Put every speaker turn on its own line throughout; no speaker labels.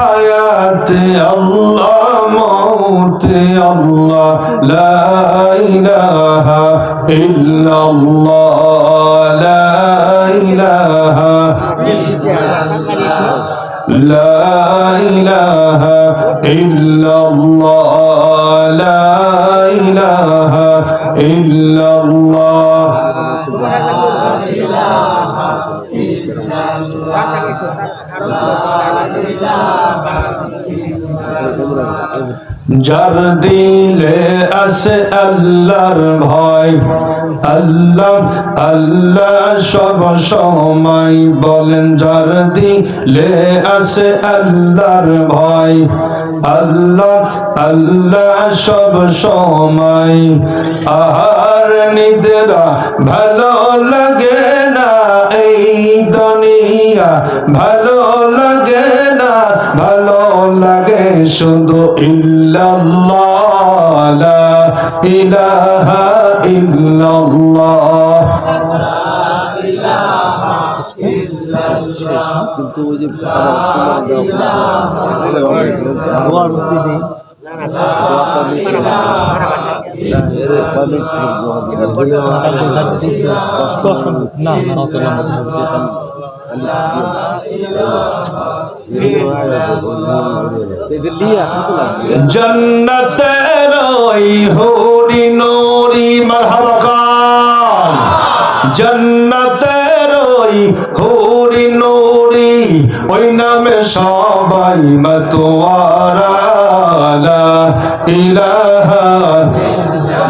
حياتي الله موتي الله لا إله إلا الله لا إله إلا الله لا إله إلا الله لا إله إلا الله. لا إله যার দিলে আছে আল্লাহর ভয় আল্লাহ আল্লাহ সব সময় বলেন যার দিলে আছে আল্লাহর ভয় আল্লাহ আল্লাহ সব সময় আহার নিদ্রা ভালো লাগে না এই দুনিয়া। ভালো লাগে না, ভালো লাগে শুধু ইল্লাল্লাহ ইলাহা ইল্লাল্লাহ।
কিন্তু ওই যে না আসা তো
জন্নতের হরি নরি মারহাবাকান জন্নতের হরি নরি, ওই নামে সবাই মতোয়ারা। ইলাহা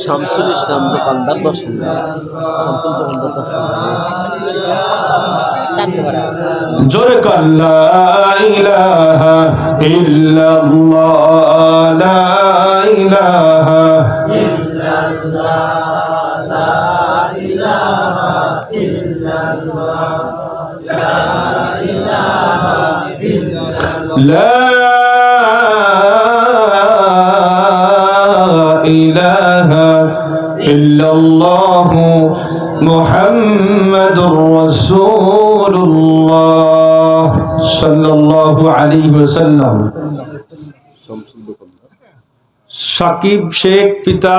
শামসুল ইসলাম দোকানদার দর্শন শামসুল দোকানদার দর্শন
জোরে কান লা ইলাহা ইল্লাল্লাহ লা ইলাহা لا إله إلا الله محمد رسول الله صلى الله عليه وسلم সাকিব শেখ পিতা